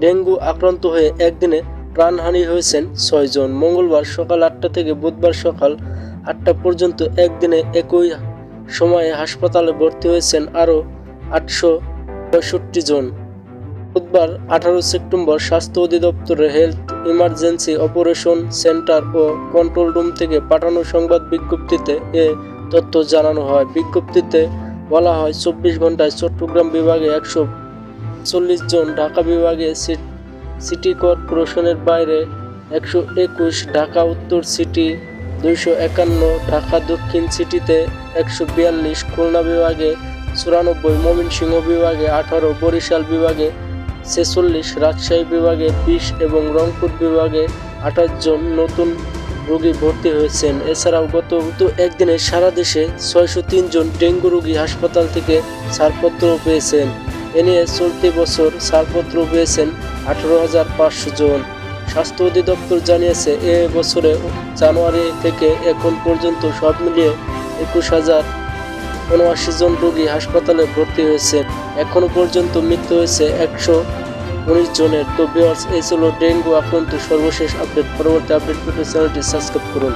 Dengue আক্রান্ত হয়ে একদিনে প্রাণহানি হয়েছেন ছয়জন। মঙ্গলবার সকাল আটটা থেকে বুধবার সকাল আটটা পর্যন্ত একদিনে একই সময়ে হাসপাতালে ভর্তি হয়েছেন আরও আটশো পঁয়ষট্টি জন। বুধবার আঠারো সেপ্টেম্বর স্বাস্থ্য অধিদপ্তরের হেলথ ইমার্জেন্সি অপারেশন সেন্টার ও কন্ট্রোল রুম থেকে পাঠানো সংবাদ বিজ্ঞপ্তিতে এ তথ্য জানানো হয়। বিজ্ঞপ্তিতে বলা হয়, চব্বিশ ঘন্টায় চট্টগ্রাম বিভাগে একশো চল্লিশ জন ঢাকা বিভাগে সিটি কর্পোরেশনের বাইরে একশো একুশ ঢাকা উত্তর সিটি, দুইশো একান্ন ঢাকা দক্ষিণ সিটিতে একশো বিয়াল্লিশ খুলনা বিভাগে চুরানব্বই, ময়মনসিংহ বিভাগে আঠারো, বরিশাল বিভাগে ছেচল্লিশ, রাজশাহী বিভাগে বিশ এবং রংপুর বিভাগে আঠাশ জন নতুন রোগী ভর্তি হয়েছেন। এছাড়াও গত গত একদিনে সারা দেশে ছয়শো জন ডেঙ্গু রোগী হাসপাতাল থেকে ছাড়পত্র পেয়েছেন। এ চলতি বছর ছাড়পত্র পেয়েছেন আঠারো হাজার পাঁচশো জন। স্বাস্থ্য অধিদপ্তর জানিয়েছে, এ বছরে জানুয়ারি থেকে এখন পর্যন্ত সব মিলিয়ে একুশ হাজার উনআশি জন রোগী হাসপাতালে ভর্তি হয়েছে এখনও পর্যন্ত মৃত্যু হয়েছে একশো উনিশ জনের। তো বিয়ার্স এই ছিল ডেঙ্গু আক্রান্ত সর্বশেষ আপডেট। পরবর্তী আপডেট পেতে চ্যানেলটি সাবস্ক্রাইব করুন।